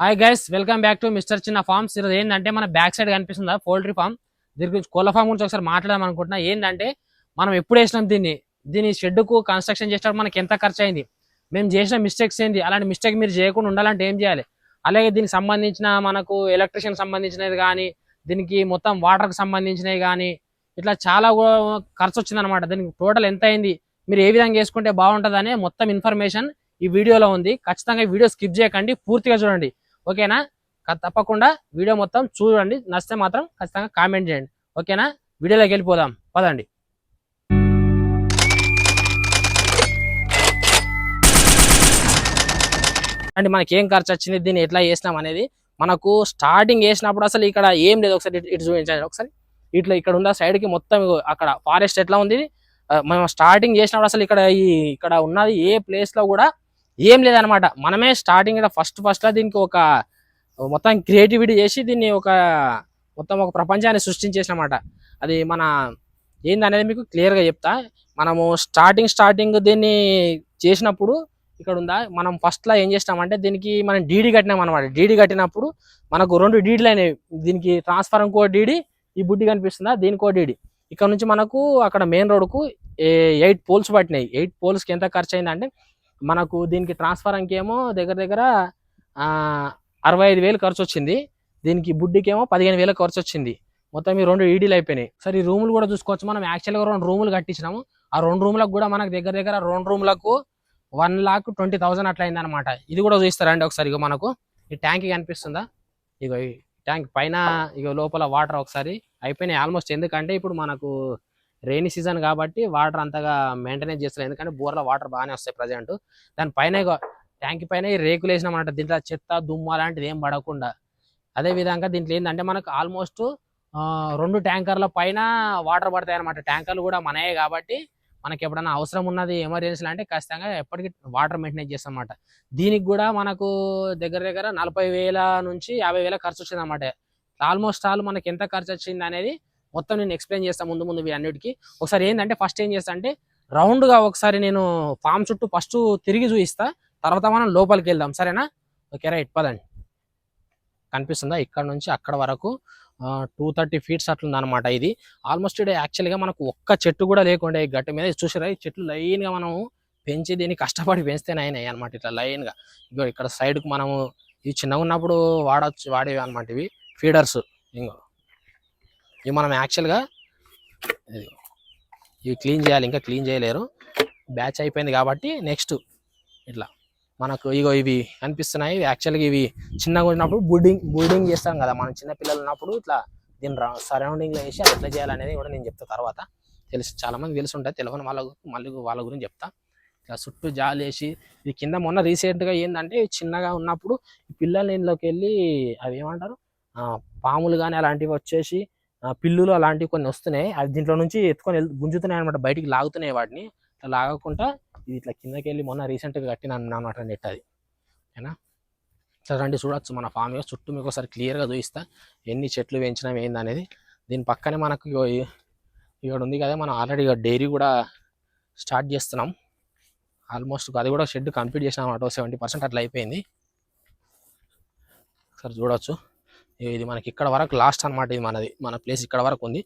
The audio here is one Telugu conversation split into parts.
Hi guys welcome back to mister Chinna farms ఈరోజు ఏంటంటే మన బ్యాక్ సైడ్ కనిపిస్తుందా? పోల్ట్రీ ఫామ్ దీని గురించి కోళ్ళ ఫామ్ గురించి ఒకసారి మాట్లాడదాం అనుకుంటున్నా. ఏంటంటే మనం ఎప్పుడు వేసినాం దీన్ని? దీని షెడ్కు కన్స్ట్రక్షన్ చేసేటప్పుడు మనకి ఎంత ఖర్చు అయింది? మేము చేసిన మిస్టేక్స్ ఏంది? అలాంటి మిస్టేక్ మీరు చేయకుండా ఉండాలంటే ఏం చేయాలి? అలాగే దీనికి సంబంధించిన మనకు ఎలక్ట్రిషియన్ సంబంధించినది కానీ దీనికి మొత్తం వాటర్కి సంబంధించినవి కానీ ఇట్లా చాలా ఖర్చు వచ్చిందనమాట దీనికి టోటల్ ఎంత అయింది? మీరు ఏ విధంగా చేసుకుంటే బాగుంటుంది మొత్తం ఇన్ఫర్మేషన్ ఈ వీడియోలో ఉంది. ఖచ్చితంగా ఈ వీడియో స్కిప్ చేయకండి. పూర్తిగా చూడండి. ఓకేనా? తప్పకుండా వీడియో మొత్తం చూడండి. నచ్చితే మాత్రం ఖచ్చితంగా కామెంట్ చేయండి. ఓకేనా? వీడియోలోకి వెళ్ళిపోదాం. పదండి. అంటే మనకి ఏం ఖర్చు వచ్చింది దీన్ని ఎట్లా చేసినాం అనేది మనకు స్టార్టింగ్ వేసినప్పుడు అసలు ఇక్కడ ఏం లేదు. ఒకసారి ఇటు- చూపించండి. ఒకసారి ఇట్లా ఇక్కడ ఉన్న సైడ్కి మొత్తం అక్కడ ఫారెస్ట్ ఎట్లా ఉంది? మనం స్టార్టింగ్ చేసినప్పుడు అసలు ఇక్కడ ఈ ఇక్కడ ఉన్నది ఏ ప్లేస్లో కూడా ఏం లేదనమాట. మనమే స్టార్టింగ్ ఫస్ట్ ఫస్ట్లో దీనికి ఒక మొత్తం క్రియేటివిటీ చేసి దీన్ని ఒక మొత్తం ఒక ప్రపంచాన్ని సృష్టించేసినమాట. అది మన ఏందనేది మీకు క్లియర్గా చెప్తా. మనము స్టార్టింగ్ స్టార్టింగ్ దీన్ని చేసినప్పుడు ఇక్కడ ఉందా మనం ఫస్ట్లో ఏం చేసినామంటే దీనికి మనం డీడీ కట్టినాం అనమాట డీడీ కట్టినప్పుడు మనకు రెండు డీడీలు అయినాయి. దీనికి ట్రాన్స్ఫర్ కో డీడీ ఈ బుడ్డి కనిపిస్తుందా దీనికో డీడీ ఇక్కడ నుంచి మనకు అక్కడ మెయిన్ రోడ్కు ఎయిట్ పోల్స్ పట్టినాయి. ఎయిట్ పోల్స్కి ఎంత ఖర్చు అయిందంటే మనకు దీనికి ట్రాన్స్ఫర్ ఏమో దగ్గర దగ్గర అరవై ఐదు వేలు ఖర్చు వచ్చింది. దీనికి బుడ్డికేమో పదిహేను వేలు ఖర్చు వచ్చింది. మొత్తం ఈ రెండు ఈడీలు అయిపోయినాయి. సరే ఈ రూములు కూడా చూసుకోవచ్చు మనం. యాక్చువల్గా రెండు రూములు కట్టించినాము. ఆ రెండు రూములకు కూడా మనకు దగ్గర దగ్గర రెండు రూములకు వన్ లాక్ ట్వంటీ థౌసండ్ అట్లా అయింది అనమాట ఇది కూడా చూస్తారండి ఒకసారి? ఇక మనకు ఈ ట్యాంక్ కనిపిస్తుందా? ఇక ఈ ట్యాంక్ పైన ఇగో లోపల వాటర్ ఒకసారి అయిపోయినాయి. ఆల్మోస్ట్ ఎందుకంటే ఇప్పుడు మనకు రెయినీ సీజన్ కాబట్టి వాటర్ అంతగా మెయింటైన్ చేస్తారు ఎందుకంటే బోర్లో వాటర్ బాగానే వస్తాయి ప్రజెంట్. దాని పైన ట్యాంక్ పైన ఈ రేకులు వేసినామన్నమాట దీంట్లో చెత్త దుమ్ము అలాంటిది ఏం పడకుండా. అదే విధంగా దీంట్లో ఏంటంటే మనకు ఆల్మోస్ట్ రెండు ట్యాంకర్ల పైన వాటర్ పడతాయి అనమాట ట్యాంకర్లు కూడా మనయే కాబట్టి మనకి ఎప్పుడైనా అవసరం ఉన్నది ఎమర్జెన్సీ అంటే ఖచ్చితంగా ఎప్పటికీ వాటర్ మెయింటైన్ చేస్తాం అన్నమాట. దీనికి కూడా మనకు దగ్గర దగ్గర నలభై వేల నుంచి యాభై వేల ఖర్చు వచ్చింది అనమాట ఆల్మోస్ట్ ఆల్ మనకి ఎంత ఖర్చు వచ్చింది అనేది మొత్తం నేను ఎక్స్ప్లెయిన్ చేస్తాను ముందు ముందు అన్నిటికీ ఒకసారి ఏంటంటే ఫస్ట్ ఏం చేస్తా అంటే రౌండ్గా గా ఒకసారి నేను ఫామ్ చుట్టూ ఫస్ట్ తిరిగి చూపిస్తా తర్వాత మనం లోపలికి వెళ్దాం. సరేనా? ఓకే రైట్ పదండి. కనిపిస్తుందా? ఇక్కడ నుంచి అక్కడ వరకు టూ థర్టీ ఫీట్స్ అట్లుంది అనమాట ఇది. ఆల్మోస్ట్ ఇక్కడ యాక్చువల్గా మనకు ఒక్క చెట్టు కూడా లేకుండా ఈ గట్టు మీద. చూసారా ఈ చెట్లు లైన్గా మనం పెంచి దీన్ని కష్టపడి పెంచితేనే అయినాయి అనమాట ఇట్లా లైన్గా. ఇగో ఇక్కడ సైడ్కు మనము ఇవి చిన్నగా ఉన్నప్పుడు వాడచ్చు వాడేవి అనమాట ఇవి. ఫీడర్స్ ఇంకో ఇవి మనం యాక్చువల్గా ఇవి క్లీన్ చేయాలి ఇంకా క్లీన్ చేయలేరు. బ్యాచ్ అయిపోయింది కాబట్టి నెక్స్ట్ ఇట్లా మనకు ఇగో ఇవి అనిపిస్తున్నాయి యాక్చువల్గా ఇవి చిన్నగా ఉన్నప్పుడు బుడ్డింగ్ బుడ్డింగ్ చేస్తాం కదా మనం చిన్న పిల్లలు ఉన్నప్పుడు ఇట్లా దీని సరౌండింగ్లో వేసి అది ఎట్లా చేయాలనేది కూడా నేను చెప్తా తర్వాత. తెలుసు చాలామంది తెలిసి ఉంటాయి తెలియని వాళ్ళ గు- మళ్ళీ వాళ్ళ గురించి చెప్తా. ఇట్లా చుట్టూ జాలేసి వేసి ఇది కింద మొన్న రీసెంట్గా ఏంటంటే ఇవి చిన్నగా ఉన్నప్పుడు పిల్లల ఇంట్లోకి వెళ్ళి అవి ఏమంటారు? పాములు కానీ అలాంటివి వచ్చేసి పిల్లులు అలాంటివి కొన్ని వస్తున్నాయి. అది దీంట్లో నుంచి ఎత్తుకొని గుంజుతున్నాయి అనమాట బయటికి లాగుతున్నాయి వాటిని. ఇట్లా లాగకుండా ఇది ఇట్లా కిందకి వెళ్ళి మొన్న రీసెంట్గా కట్టినాను అనమాట నెట్ అది. ఓకేనా? సరే రండి చూడొచ్చు మన ఫామ్ యొక్క చుట్టూ మీకు ఒకసారి క్లియర్గా చూపిస్తా. ఎన్ని చెట్లు పెంచినాం ఏందనేది దీని పక్కనే మనకు ఇక్కడ ఉంది కదా. మనం ఆల్రెడీ డైరీ కూడా స్టార్ట్ చేస్తున్నాం. ఆల్మోస్ట్ అది కూడా షెడ్ కంప్లీట్ చేసినాం అన్నమాట. సెవెంటీ పర్సెంట్ అట్లా అయిపోయింది. ఒకసారి చూడవచ్చు ఇది మనకి ఇక్కడ వరకు లాస్ట్ అన్నమాట ఇది మనది మన ప్లేస్ ఇక్కడ వరకు ఉంది.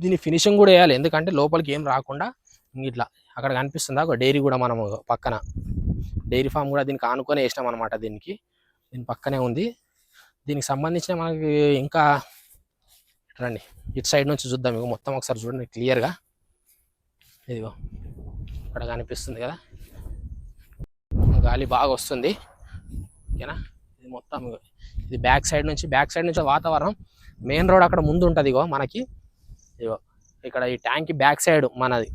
దీని ఫినిషింగ్ కూడా వేయాలి. ఎందుకంటే లోపలికి ఏం రాకుండా ఇట్లా అక్కడ కనిపిస్తుందా. ఒక డైరీ కూడా మనము పక్కన డైరీ ఫామ్ కూడా దీనికి ఆనుకొని వేసినాం అనమాట దీనికి. దీని పక్కనే ఉంది. దీనికి సంబంధించిన మనకి ఇంకా రండి. ఇటు సైడ్ నుంచి చూద్దాం ఇక మొత్తం ఒకసారి చూడండి క్లియర్గా ఇదిగో. ఇక్కడ కనిపిస్తుంది కదా. గాలి బాగా వస్తుంది. ఓకేనా? ఇది మొత్తం ఇది బ్యాక్ సైడ్ నుంచి బ్యాక్ సైడ్ నుంచి వాతావరణం మెయిన్ రోడ్ అక్కడ ముందు ఉంటుంది ఇగో మనకి. ఇగో ఇక్కడ ఈ ట్యాంక్ బ్యాక్ సైడ్ మనది.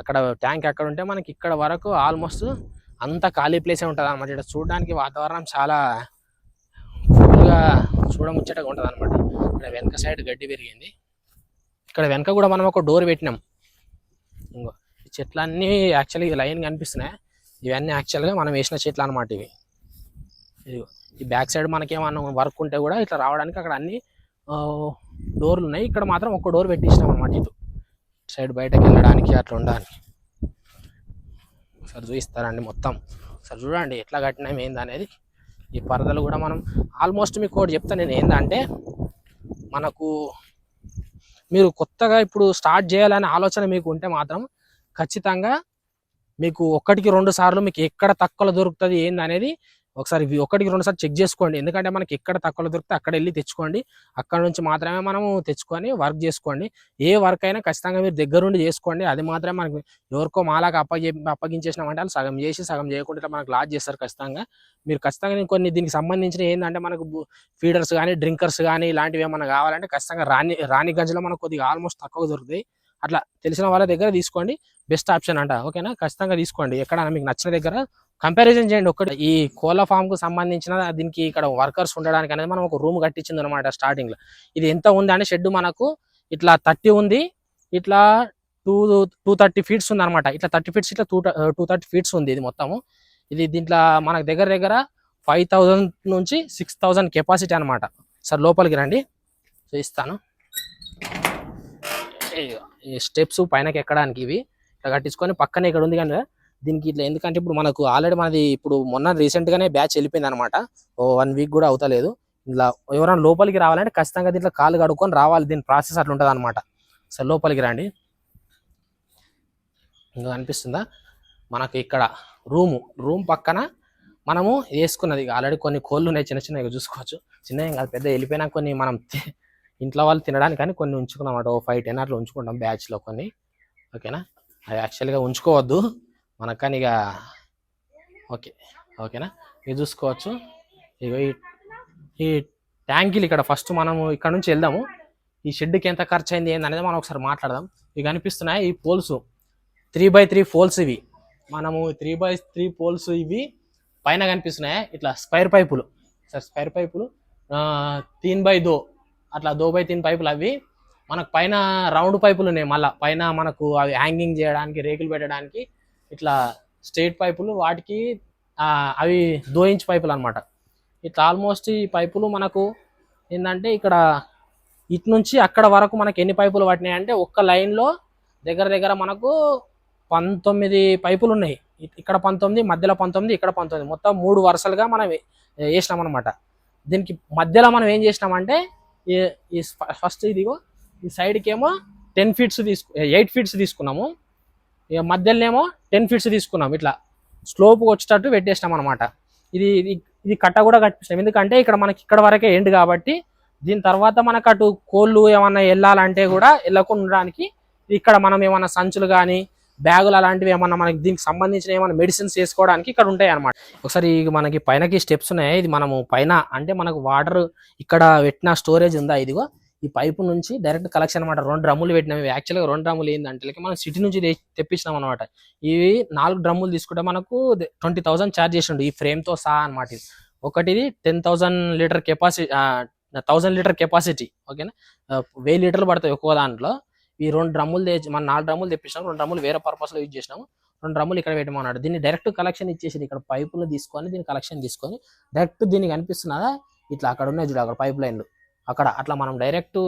అక్కడ ట్యాంక్ ఎక్కడ ఉంటే మనకి ఇక్కడ వరకు ఆల్మోస్ట్ అంత ఖాళీ ప్లేసే ఉంటుంది అనమాట ఇక్కడ చూడడానికి వాతావరణం చాలా కూల్గా చూడముచ్చటగా ఉంటుంది అనమాట ఇక్కడ వెనక సైడ్ గడ్డి పెరిగింది. ఇక్కడ వెనక కూడా మనం ఒక డోర్ పెట్టినాం. ఇంకో ఈ చెట్లన్నీ యాక్చువల్గా లైన్ కనిపిస్తున్నాయి. ఇవన్నీ యాక్చువల్గా మనం వేసిన చెట్లు అనమాట ఇవి. ఇదిగో ఈ బ్యాక్ సైడ్ మనకేమన్నా వర్క్ ఉంటే కూడా ఇట్లా రావడానికి అక్కడ అన్ని డోర్లు ఉన్నాయి. ఇక్కడ మాత్రం ఒక్క డోర్ పెట్టించినాం అనమాట ఇటు. సైడ్ బయటకు వెళ్ళడానికి అట్లా ఉండడానికి ఒకసారి చూపిస్తారండి మొత్తం. ఒకసారి చూడండి ఎట్లా కట్టినాం ఏందనేది ఈ పరదలు కూడా మనం ఆల్మోస్ట్ మీకు ఒకటి చెప్తాను నేను ఏంటంటే మనకు మీరు కొత్తగా ఇప్పుడు స్టార్ట్ చేయాలనే ఆలోచన మీకు ఉంటే మాత్రం ఖచ్చితంగా మీకు ఒక్కటికి రెండు సార్లు మీకు ఎక్కడ తక్కువలో దొరుకుతుంది ఏంది అనేది ఒకసారి ఒకటికి రెండు సార్లు చెక్ చేసుకోండి. ఎందుకంటే మనకి ఎక్కడ తక్కువలో దొరికితే అక్కడ వెళ్ళి తెచ్చుకోండి. అక్కడ నుంచి మాత్రమే మనము తెచ్చుకొని వర్క్ చేసుకోండి. ఏ వర్క్ అయినా ఖచ్చితంగా మీరు దగ్గరుండి చేసుకోండి. అది మాత్రమే మనకి ఎవరికో మాలాగా అప్పగి అప్పగించేసినామంటే వాళ్ళు సగం చేసి సగం చేయకుండా మనకు లాజ్ చేస్తారు ఖచ్చితంగా. మీరు ఖచ్చితంగా నేను కొన్ని దీనికి సంబంధించిన ఏంటంటే మనకు ఫీడర్స్ కానీ డ్రింకర్స్ కానీ ఇలాంటివి ఏమైనా కావాలంటే ఖచ్చితంగా రాణి రాణిగంజ్లో మనకు కొద్దిగా ఆల్మోస్ట్ తక్కువ దొరుకుతాయి. అట్లా తెలిసిన వాళ్ళ దగ్గర తీసుకోండి. బెస్ట్ ఆప్షన్ అంట. ఓకేనా? ఖచ్చితంగా తీసుకోండి. ఎక్కడ మీకు నచ్చిన దగ్గర కంపారిజన్ చేయండి. ఒకటి ఈ కోళ్ళ ఫామ్కు సంబంధించిన దీనికి ఇక్కడ వర్కర్స్ ఉండడానికి అనేది మనం ఒక రూమ్ కట్టించింది అనమాట స్టార్టింగ్లో. ఇది ఎంత ఉంది అంటే షెడ్ మనకు ఇట్లా థర్టీ ఉంది ఇట్లా టూ టూ థర్టీ ఫీట్స్ ఉంది అనమాట ఇట్లా థర్టీ ఫీట్స్ ఇట్లా టూ టూ థర్టీ ఫీట్స్ ఉంది ఇది మొత్తము. ఇది దీంట్లో మనకు దగ్గర దగ్గర ఫైవ్ థౌజండ్ నుంచి సిక్స్ థౌజండ్ కెపాసిటీ అనమాట సార్ లోపలికి రండి. చూపిస్తాను ఈ స్టెప్స్ పైనకి ఎక్కడానికి ఇవి. ఇట్లా కట్టించుకొని పక్కనే ఇక్కడ ఉంది కానీ దీనికి ఇట్లా ఎందుకంటే ఇప్పుడు మనకు ఆల్రెడీ మనది ఇప్పుడు మొన్న రీసెంట్గానే బ్యాచ్ వెళ్ళిపోయింది అనమాట ఓ వన్ వీక్ కూడా అవుతలేదు ఇలా ఎవరైనా లోపలికి రావాలంటే ఖచ్చితంగా దీంట్లో కాలు కడుక్కొని రావాలి. దీని ప్రాసెస్ అట్లా ఉంటుంది అనమాట సరే లోపలికి రండి. ఇంకా అనిపిస్తుందా? మనకి ఇక్కడ రూము రూమ్ పక్కన మనము వేసుకున్నది. ఆల్రెడీ కొన్ని కోళ్ళు ఉన్నాయి చిన్న చిన్నవి చూసుకోవచ్చు. చిన్నవి కాదు పెద్ద వెళ్ళిపోయినా కొన్ని మనం ఇంట్లో వాళ్ళు తినడానికి కానీ కొన్ని ఉంచుకున్నాం అన్నమాట. ఓ ఫైవ్ టెన్ అట్లా ఉంచుకుంటాం బ్యాచ్లో కొన్ని. ఓకేనా? అవి యాక్చువల్గా ఉంచుకోవద్దు. మనకు కానీ ఇక ఓకే ఓకేనా? ఇది చూసుకోవచ్చు. ఇక ఈ ఈ ట్యాంకీలు ఇక్కడ ఫస్ట్ మనము ఇక్కడ నుంచి వెళ్దాము. ఈ షెడ్కి ఎంత ఖర్చు అయింది ఏందనేది మనం ఒకసారి మాట్లాడదాం. ఇవి కనిపిస్తున్నాయి ఈ poles three by three poles ఇవి. మనము త్రీ బై త్రీ పోల్స్ ఇవి పైన కనిపిస్తున్నాయి. ఇట్లా స్పైర్ పైపులు. సార్ స్పైర్ పైపులు. తీన్ బై దో. అట్లా దో బై తీన్ పైపులు అవి. మనకు పైన రౌండ్ పైపులు ఉన్నాయి మళ్ళీ. పైన మనకు అవి హ్యాంగింగ్ చేయడానికి రేకులు పెట్టడానికి ఇట్లా స్ట్రేట్ పైపులు వాటికి అవి దో ఇంచ్ పైపులు అనమాట ఇట్లా ఆల్మోస్ట్ ఈ పైపులు మనకు ఏంటంటే ఇక్కడ ఇటు నుంచి అక్కడ వరకు మనకి ఎన్ని పైపులు పట్టినాయి అంటే ఒక్క లైన్లో దగ్గర దగ్గర మనకు పంతొమ్మిది పైపులు ఉన్నాయి. ఇక్కడ పంతొమ్మిది మధ్యలో పంతొమ్మిది ఇక్కడ పంతొమ్మిది. మొత్తం మూడు వరుసలుగా మనం వేసినాం అనమాట దీనికి మధ్యలో మనం ఏం చేసినామంటే ఈ- ఈ ఫస్ట్ ఇదిగో ఈ సైడ్కి ఏమో టెన్ ఫీట్స్ తీసుకు ఎయిట్ ఫీట్స్ తీసుకున్నాము. ఇక మధ్యలోనేమో టెన్ ఫీట్స్ తీసుకున్నాం ఇట్లా. స్లోప్ వచ్చేటట్టు పెట్టేసినాం అనమాట ఇది ఇది కట్ట కూడా కట్టించాం ఎందుకంటే ఇక్కడ మనకి ఇక్కడ వరకే ఎండ్ కాబట్టి దీని తర్వాత మనకు అటు కోళ్ళు ఏమన్నా వెళ్ళాలంటే కూడా వెళ్ళకుండా ఉండడానికి ఇక్కడ మనం ఏమన్నా సంచులు కానీ బ్యాగులు అలాంటివి ఏమన్నా మనకి దీనికి సంబంధించిన ఏమైనా మెడిసిన్స్ వేసుకోవడానికి ఇక్కడ ఉంటాయి అనమాట ఒకసారి మనకి పైనకి స్టెప్స్ ఉన్నాయి. ఇది మనము పైన అంటే మనకు వాటర్ ఇక్కడ పెట్టిన స్టోరేజ్ ఉందా? ఇదిగో. ఈ పైపు నుంచి డైరెక్ట్ కలెక్షన్ అనమాట రెండు డ్రమ్ములు పెట్టినాం. యాక్చువల్గా రెండు డ్రమ్ములు ఏంటంటే మనం సిటీ నుంచి తెప్పించినాం అనమాట ఇవి నాలుగు డ్రమ్ములు తీసుకుంటే మనకు ట్వంటీ థౌసండ్ ఛార్జ్ చేసిండు ఈ ఫ్రేమ్తో సహా అనమాట ఇది. ఒకటిది ten thousand litre capacity thousand litre capacity ఓకేనా వెయ్యి లీటర్లు పడతాయి ఒక్కో దాంట్లో. ఈ రెండు డ్రమ్ములు తెచ్చి మన నాలుగు డ్రమ్ములు తెప్పించినాం. రెండు డ్రమ్ములు వేరే పర్పస్లో యూజ్ చేసినాము. రెండు డ్రమ్ములు ఇక్కడ పెట్టమన్నాడు దీన్ని డైరెక్ట్ కలెక్షన్ ఇచ్చేసి ఇక్కడ పైపులు తీసుకొని దీన్ని కలెక్షన్ తీసుకొని డైరెక్ట్ దీనికి కనిపిస్తున్నదా ఇట్లా అక్కడ ఉన్నాయి చూడు అక్కడ పైప్ లైన్లు అక్కడ అట్లా మనం డైరెక్ట్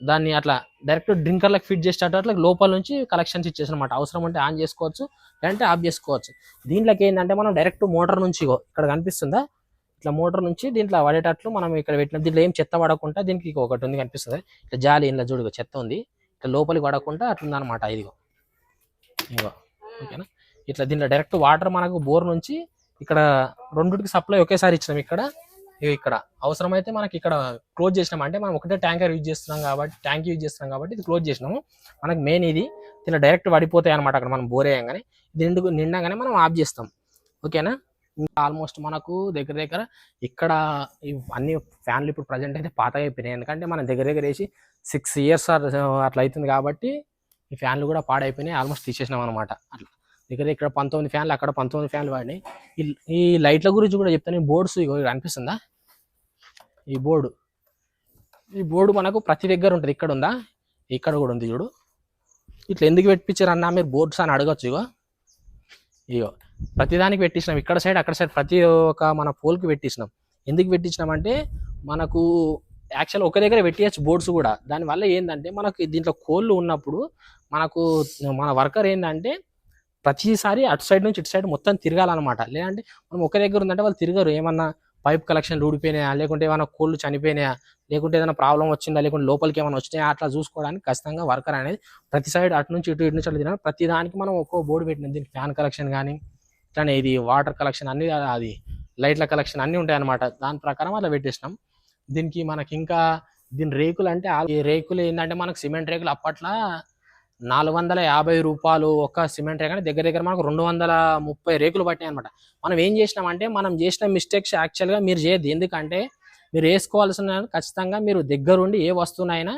దాన్ని అట్లా డైరెక్ట్ డ్రింకర్లకు ఫిట్ చేసేటట్టు అట్లా లోపల నుంచి కలెక్షన్స్ ఇచ్చేసనమాట. అవసరం అంటే ఆన్ చేసుకోవచ్చు లేదంటే ఆఫ్ చేసుకోవచ్చు. దీంట్లోకి ఏంటంటే మనం డైరెక్ట్ మోటార్ నుంచి ఇగో ఇక్కడ కనిపిస్తుందా? ఇట్లా మోటార్ నుంచి దీంట్లో పడేటట్లు మనం ఇక్కడ పెట్టిన దీంట్లో ఏం చెత్త పడకుండా దీనికి ఒకటి ఉంది కనిపిస్తుంది. ఇట్లా జాలి ఇంట్లో చూడుగో చెత్త ఉంది. ఇట్లా లోపలికి పడకుండా అట్లా అనమాట ఇదిగో ఇగో ఓకేనా? ఇట్లా దీంట్లో డైరెక్ట్ వాటర్ మనకు బోర్ నుంచి ఇక్కడ రెండుకి సప్లై ఒకేసారి ఇచ్చినాం ఇక్కడ. ఇక్కడ అవసరమైతే మనకి ఇక్కడ క్లోజ్ చేసినాం. అంటే మనం ఒకటే ట్యాంకర్ యూజ్ చేస్తున్నాం కాబట్టి ట్యాంక్ యూజ్ చేస్తున్నాం కాబట్టి ఇది క్లోజ్ చేసినాము. మనకి మెయిన్ ఇది ఇలా డైరెక్ట్ పడిపోతాయి అనమాట అక్కడ మనం బోరేయంగానే ఇది నిండు నిండాగానే మనం ఆఫ్ చేస్తాం. ఓకేనా ఇంకా ఆల్మోస్ట్ మనకు దగ్గర దగ్గర ఇక్కడ అన్ని ఫ్యాన్లు ఇప్పుడు ప్రజెంట్ అయితే పాతగా అయిపోయినాయి. ఎందుకంటే మనం దగ్గర దగ్గర వేసి సిక్స్ ఇయర్స్ అట్లా అవుతుంది కాబట్టి ఈ ఫ్యాన్లు కూడా పాడైపోయినాయి. ఆల్మోస్ట్ తీసేసినాం అనమాట అట్లా. దగ్గర ఇక్కడ పంతొమ్మిది ఫ్యాన్లు అక్కడ పంతొమ్మిది ఫ్యాన్లు వాడినాయి. ఈ- లైట్ల గురించి కూడా చెప్తాను. బోర్డ్స్ అనిపిస్తుందా ఈ బోర్డు. ఈ బోర్డు మనకు ప్రతి దగ్గర ఉంటుంది. ఇక్కడ ఉందా? ఇక్కడ కూడా ఉంది చూడు. ఇట్లా ఎందుకు పెట్టించారు అన్నా మీరు బోర్డ్స్ అని అడగచ్చు ఇగో. ఇగో ప్రతిదానికి పెట్టించినాం. ఇక్కడ సైడ్ అక్కడ సైడ్ ప్రతి ఒక్క మన పోల్కి పెట్టించినాం. ఎందుకు పెట్టించినాం అంటే మనకు యాక్చువల్ ఒక దగ్గర పెట్టియచ్చు బోర్డ్స్ కూడా. దానివల్ల ఏంటంటే మనకు దీంట్లో కోళ్ళు ఉన్నప్పుడు మనకు మన వర్కర్ ఏంటంటే ప్రతిసారి అటు సైడ్ నుంచి ఇటు సైడ్ మొత్తం తిరగాలన్నమాట. లేదంటే మనం ఒక దగ్గర ఉందంటే వాళ్ళు తిరగరు. ఏమన్నా పైప్ కలెక్షన్ ఊడిపోయినాయా? లేకుంటే ఏమైనా కోళ్ళు చనిపోయినాయా? లేకుంటే ఏదైనా ప్రాబ్లం వచ్చిందా? లేకుంటే లోపలికి ఏమైనా వచ్చినాయా? అట్లా చూసుకోవడానికి ఖచ్చితంగా వర్కర్ అనేది ప్రతి సైడ్ అటు నుంచి ఇటు ఇటు నుంచి అట్లా తినాలి ప్రతి దానికి మనం ఒక్కో బోర్డు పెట్టినాం. దీనికి ఫ్యాన్ కలెక్షన్ కానీ ఇట్లానే ఇది వాటర్ కలెక్షన్ అన్ని అది లైట్ల కలెక్షన్ అన్నీ ఉంటాయి అనమాట దాని ప్రకారం అలా పెట్టేసినాం. దీనికి మనకి ఇంకా దీని రేకులు అంటే రేకులు ఏంటంటే మనకు సిమెంట్ రేకులు అప్పట్లో నాలుగు వందల యాభై రూపాయలు ఒక సిమెంట్ కానీ దగ్గర దగ్గర మనకు రెండు వందల ముప్పై రేకులు పట్టాయి అనమాట మనం ఏం చేసినామంటే మనం చేసిన మిస్టేక్స్ యాక్చువల్గా మీరు చేయద్దు. ఎందుకంటే మీరు వేసుకోవాల్సిన ఖచ్చితంగా మీరు దగ్గరుండి ఏ వస్తువునైనా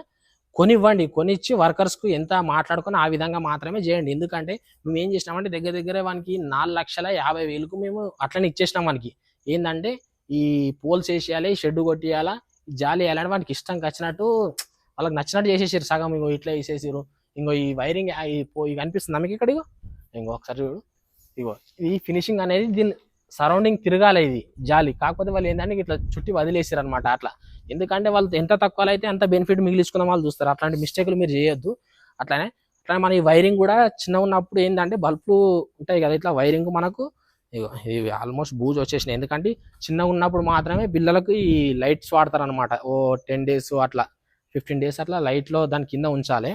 కొనివ్వండి. కొనిచ్చి వర్కర్స్కు ఎంత మాట్లాడుకుని ఆ విధంగా మాత్రమే చేయండి. ఎందుకంటే మేము ఏం చేసినామంటే దగ్గర దగ్గర వానికి నాలుగు లక్షల యాభై వేలకు మేము అట్లనే ఇచ్చేసినాం మనకి ఏంటంటే ఈ పోల్స్ వేసేయాలి షెడ్ కొట్టియాలా జాలి వేయాలని వానికి ఇష్టం వచ్చినట్టు వాళ్ళకి నచ్చినట్టు చేసేసారు సగం ఇట్లా వేసేసారు ఇంకో ఈ వైరింగ్ ఇవి కనిపిస్తుంది మీకు ఇక్కడ ఇగో ఇంకో ఒకసారి చూడు. ఇగో ఈ ఫినిషింగ్ అనేది దీని సరౌండింగ్ తిరగాలి ఇది జాలి. కాకపోతే వాళ్ళు ఏంటంటే ఇట్లా చుట్టి వదిలేసారు అనమాట అట్లా. ఎందుకంటే వాళ్ళు ఎంత తక్కువ అయితే అంత బెనిఫిట్ మిగిలించుకున్న వాళ్ళు చూస్తారు. అట్లాంటి మిస్టేక్లు మీరు చేయొద్దు. అట్లానే అట్లానే మన ఈ వైరింగ్ కూడా చిన్న ఉన్నప్పుడు ఏంటంటే బల్బులు ఉంటాయి కదా ఇట్లా వైరింగ్ మనకు ఇగో ఇవి ఆల్మోస్ట్ బూజ్ వచ్చేసినాయి. ఎందుకంటే చిన్నగా ఉన్నప్పుడు మాత్రమే పిల్లలకు ఈ లైట్స్ వాడతారు అనమాట ఓ టెన్ డేస్ అట్లా ఫిఫ్టీన్ డేస్ అట్లా లైట్లో దాని కింద ఉంచాలి.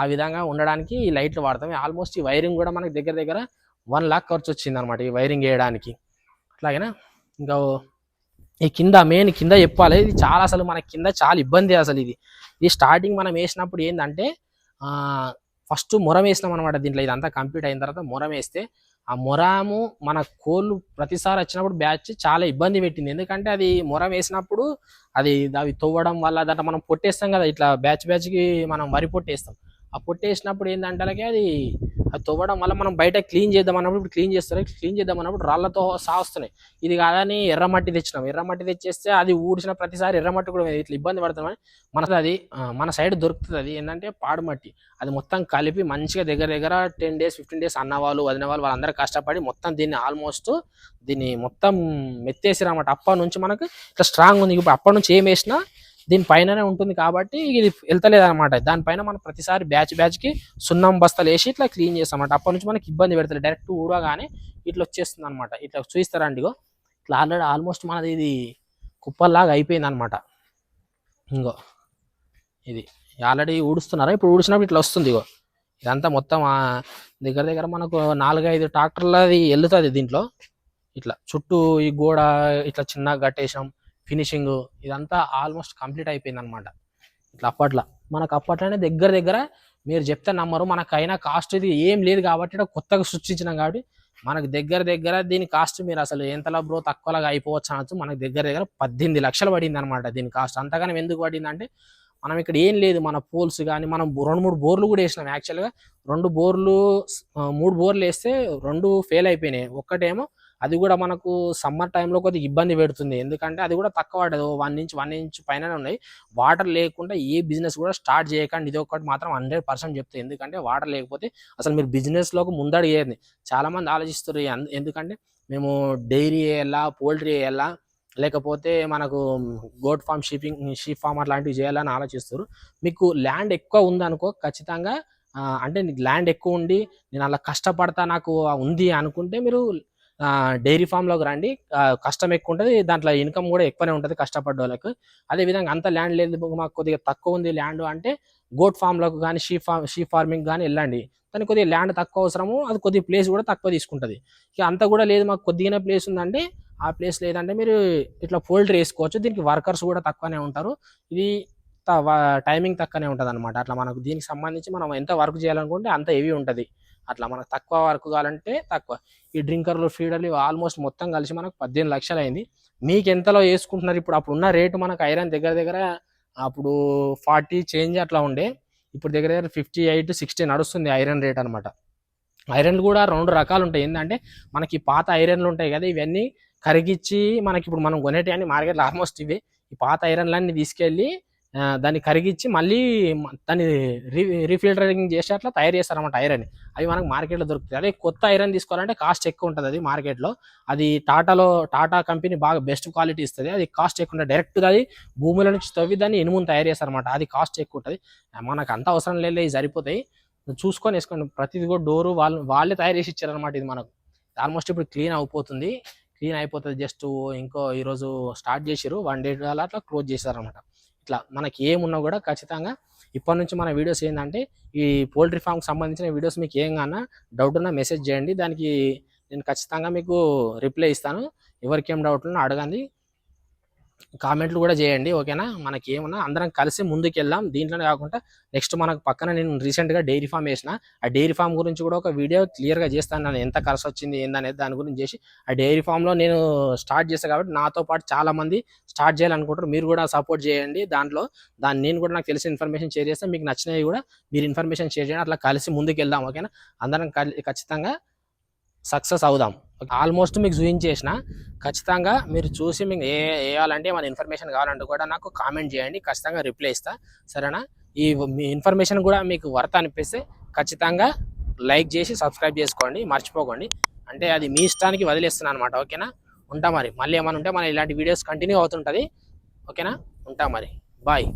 ఆ విధంగా ఉండడానికి ఈ లైట్లు వాడతాం. ఆల్మోస్ట్ ఈ వైరింగ్ కూడా మనకి దగ్గర దగ్గర వన్ లాక్ ఖర్చు వచ్చింది అనమాట ఈ వైరింగ్ వేయడానికి. అట్లాగేనా? ఇంకా ఈ కింద మెయిన్ కింద చెప్పాలి. ఇది చాలా అసలు మన కింద చాలా ఇబ్బంది అసలు ఇది. ఇది స్టార్టింగ్ మనం వేసినప్పుడు ఏంటంటే ఫస్ట్ మొరం వేసినాం అనమాట దీంట్లో. ఇదంతా కంప్లీట్ అయిన తర్వాత మొరం వేస్తే ఆ మొరము మన కోళ్ళు ప్రతిసారి వచ్చినప్పుడు బ్యాచ్ చాలా ఇబ్బంది పెట్టింది. ఎందుకంటే అది మొరం వేసినప్పుడు అది అవి తవ్వడం వల్ల దాంట్లో మనం పొట్టేస్తాం కదా ఇట్లా బ్యాచ్ బ్యాచ్కి మనం వరి పొట్టేస్తాం. ఆ పొట్టేసినప్పుడు ఏంటంటే అది అది తవ్వడం వల్ల మనం బయట క్లీన్ చేద్దాం అన్నప్పుడు ఇప్పుడు క్లీన్ చేస్తారు క్లీన్ చేద్దాం అన్నప్పుడు రాళ్ళతో సాస్తున్నాయి. ఇది కాదని ఎర్రమట్టి తెచ్చినాం. ఎర్రమట్టి తెచ్చేస్తే అది ఊడ్చిన ప్రతిసారి ఎర్రమట్టి కూడా ఇట్లా ఇబ్బంది పడుతున్నామని మన అది మన సైడ్ దొరుకుతుంది అది. ఏంటంటే పాడుమట్టి అది మొత్తం కలిపి మంచిగా దగ్గర దగ్గర టెన్ డేస్ ఫిఫ్టీన్ డేస్ అన్న వాళ్ళు వదిన వాళ్ళు వాళ్ళందరూ కష్టపడి మొత్తం దీన్ని ఆల్మోస్ట్ దీన్ని మొత్తం మెత్తేసిరన్నమాట అప్పటి నుంచి మనకు ఇట్లా స్ట్రాంగ్ ఉంది. ఇప్పుడు అప్పటి నుంచి ఏం వేసినా దీని పైననే ఉంటుంది కాబట్టి ఇది వెళ్తలేదు అనమాట దానిపైన మనం ప్రతిసారి బ్యాచ్ బ్యాచ్కి సున్నం బస్తాలు వేసి ఇట్లా క్లీన్ చేస్తామంట. అప్పటి నుంచి మనకి ఇబ్బంది పెడతలేదు. డైరెక్ట్ ఊడగానే ఇట్లా వచ్చేస్తుంది అనమాట ఇట్లా చూస్తారండి ఇగో? ఇట్లా ఆల్రెడీ ఆల్మోస్ట్ మనది ఇది కుప్పల్లాగా అయిపోయింది అనమాట ఇంకో ఇది. ఆల్రెడీ ఊడుస్తున్నారా. ఇప్పుడు ఊడిసినప్పుడు ఇట్లా వస్తుంది ఇగో. ఇదంతా మొత్తం దగ్గర దగ్గర మనకు నాలుగైదు ట్రాక్టర్లది వెళ్తుంది దీంట్లో. ఇట్లా చుట్టూ ఈ గోడ ఇట్లా చిన్నగా కట్టేసాం ఫినిషింగ్ ఇదంతా ఆల్మోస్ట్ కంప్లీట్ అయిపోయింది అనమాట ఇట్లా అప్పట్లో. మనకు అప్పట్లోనే దగ్గర దగ్గర మీరు చెప్తే నమ్మరు. మనకైనా కాస్ట్ ఇది ఏం లేదు కాబట్టి కొత్తగా సృష్టించినాం కాబట్టి మనకు దగ్గర దగ్గర దీని కాస్ట్ మీరు అసలు ఎంతలా బ్రో తక్కువలాగా అయిపోవచ్చు అనొచ్చు. మనకు దగ్గర దగ్గర పద్దెనిమిది లక్షలు పడింది అనమాట దీని కాస్ట్. అంతగానం ఎందుకు పడింది అంటే మనం ఇక్కడ ఏం లేదు. మన పోల్స్ కానీ మనం రెండు మూడు బోర్లు కూడా వేసినాం యాక్చువల్గా. రెండు బోర్లు మూడు బోర్లు వేస్తే రెండు ఫెయిల్ అయిపోయినాయి. ఒక్కటేమో అది కూడా మనకు సమ్మర్ టైంలో కొద్దిగా ఇబ్బంది పెడుతుంది. ఎందుకంటే అది కూడా తక్కువ పడదు వన్ ఇంచ్ వన్ ఇంచ్ పైన ఉన్నాయి. వాటర్ లేకుండా ఏ బిజినెస్ కూడా స్టార్ట్ చేయకండి. ఇది ఒకటి మాత్రం హండ్రెడ్ పర్సెంట్ చెప్తాయి ఎందుకంటే వాటర్ లేకపోతే అసలు మీరు బిజినెస్లోకి ముందడిగేది చాలామంది ఆలోచిస్తారు ఎందు- ఎందుకంటే మేము డైరీ వేయాలా పోల్ట్రీ వేయాలా లేకపోతే మనకు goat farm shipping sheep farm అట్లాంటివి చేయాలని ఆలోచిస్తారు మీకు ల్యాండ్ ఎక్కువ ఉందనుకో ఖచ్చితంగా అంటే నీకు ల్యాండ్ ఎక్కువ ఉండి నేను అలా కష్టపడతా నాకు ఉంది అనుకుంటే మీరు డైరీ ఫామ్లోకి రండి. కష్టం ఎక్కువ ఉంటుంది. దాంట్లో ఇన్కమ్ కూడా ఎక్కువనే ఉంటుంది కష్టపడ్డ వాళ్ళకి అదేవిధంగా అంత ల్యాండ్ లేదు మాకు కొద్దిగా తక్కువ ఉంది ల్యాండ్ అంటే గోట్ ఫామ్లోకి కానీ షీ ఫార్మ్ షీ ఫార్మింగ్ కానీ వెళ్ళండి. దానికి కొద్దిగా ల్యాండ్ తక్కువ అవసరము అది కొద్దిగా ప్లేస్ కూడా తక్కువ తీసుకుంటుంది. ఇక అంత కూడా లేదు మాకు కొద్దిగానే ప్లేస్ ఉందంటే ఆ ప్లేస్ లేదంటే మీరు ఇట్లా పోల్ట్రీ వేసుకోవచ్చు. దీనికి వర్కర్స్ కూడా తక్కువనే ఉంటారు. ఇది టైమింగ్ తక్కువనే ఉంటుంది అనమాట అట్లా మనకు దీనికి సంబంధించి మనం ఎంత వర్క్ చేయాలనుకుంటే అంత హెవీ ఉంటుంది. అట్లా మనకు తక్కువ వర్క్ కావాలంటే తక్కువ. ఈ డ్రింకర్లు ఫీడర్లు ఆల్మోస్ట్ మొత్తం కలిసి మనకు పద్దెనిమిది లక్షలు అయింది మీకు ఎంతలో వేసుకుంటున్నారు? ఇప్పుడు అప్పుడు ఉన్న రేటు మనకు ఐరన్ దగ్గర దగ్గర అప్పుడు ఫార్టీ చేంజ్ అట్లా ఉండే. ఇప్పుడు దగ్గర దగ్గర ఫిఫ్టీ ఎయిట్ సిక్స్టీ నడుస్తుంది ఐరన్ రేట్ అనమాట ఐరన్లు కూడా రెండు రకాలు ఉంటాయి. ఏంటంటే మనకి పాత ఐరన్లు ఉంటాయి కదా ఇవన్నీ కరిగిచ్చి మనకి ఇప్పుడు మనం కొనేటి అని మార్కెట్లో ఆల్మోస్ట్ ఇవి. ఈ పాత ఐరన్లన్నీ తీసుకెళ్ళి దాన్ని కరిగిచ్చి మళ్ళీ దాన్ని రీ రీఫిల్టరింగ్ చేసి అట్లా తయారు చేస్తారన్నమాట ఐరన్. అవి మనకు మార్కెట్లో దొరుకుతాయి. అదే కొత్త ఐరన్ తీసుకోవాలంటే కాస్ట్ ఎక్కువ ఉంటుంది అది మార్కెట్లో. అది టాటాలో టాటా కంపెనీ బాగా బెస్ట్ క్వాలిటీ ఇస్తుంది. అది కాస్ట్ ఎక్కువ ఉంటుంది. డైరెక్ట్గా అది భూముల నుంచి తవ్వి దాన్ని ఇనుమును తయారు చేస్తారన్నమాట. అది కాస్ట్ ఎక్కువ ఉంటుంది. మనకు అంత అవసరం లేదు ఇవి సరిపోతాయి. చూసుకొని వేసుకోండి. ప్రతిది కూడా డోరు వాళ్ళు వాళ్ళే తయారు చేసి ఇచ్చారనమాట ఇది మనకు. ఆల్మోస్ట్ ఇప్పుడు క్లీన్ అయిపోతుంది. క్లీన్ అయిపోతుంది జస్ట్ ఇంకో ఈరోజు స్టార్ట్ చేసిరు వన్ డే అలా అట్లా క్లోజ్ చేశారనమాట ఇట్లా మనకి ఏమున్నా కూడా ఖచ్చితంగా ఇప్పటి నుంచి మన వీడియోస్ ఏంటంటే ఈ పోల్ట్రీ ఫామ్కి సంబంధించిన వీడియోస్ మీకు ఏం కన్నా డౌట్ ఉన్నా మెసేజ్ చేయండి. దానికి నేను ఖచ్చితంగా మీకు రిప్లై ఇస్తాను. ఎవరికేం డౌట్ ఉన్నా అడగండి. కామెంట్లు కూడా చేయండి ఓకేనా? మనకి ఏమన్నా అందరం కలిసి ముందుకు వెళ్దాం దీంట్లోనే కాకుండా నెక్స్ట్ మనకు పక్కన నేను రీసెంట్గా డైరీ ఫామ్ వేసిన ఆ డైరీ ఫామ్ గురించి కూడా ఒక వీడియో క్లియర్గా చేస్తాను. నేను ఎంత ఖర్చు వచ్చింది ఏందనేది దాని గురించి చేసి ఆ డైరీ ఫామ్లో నేను స్టార్ట్ చేస్తాను కాబట్టి నాతో పాటు చాలా మంది స్టార్ట్ చేయాలనుకుంటారు. మీరు కూడా సపోర్ట్ చేయండి దాంట్లో. దాన్ని నేను కూడా నాకు తెలిసిన ఇన్ఫర్మేషన్ షేర్ చేస్తాను మీకు నచ్చినవి కూడా మీరు ఇన్ఫర్మేషన్ షేర్ చేయండి. అట్లా కలిసి ముందుకు వెళ్దాం ఓకేనా? అందరం కలి- ఖచ్చితంగా సక్సెస్ అవుదాం. ఆల్మోస్ట్ మీకు చూపించేసిన ఖచ్చితంగా మీరు చూసి మీకు ఏ వేయాలంటే మన ఇన్ఫర్మేషన్ కావాలంటే కూడా నాకు కామెంట్ చేయండి ఖచ్చితంగా రిప్లై ఇస్తా. సరేనా? ఈ మీ ఇన్ఫర్మేషన్ కూడా మీకు వర్త్ అనిపిస్తే ఖచ్చితంగా లైక్ చేసి సబ్స్క్రైబ్ చేసుకోండి మర్చిపోకండి. అంటే అది మీ ఇష్టానికి వదిలేస్తున్నాను అనమాట ఓకేనా? ఉంటా మరి. మళ్ళీ ఏమైనా ఉంటే మన ఇలాంటి వీడియోస్ కంటిన్యూ అవుతుంటుంది. ఓకేనా? ఉంటా మరి. బాయ్.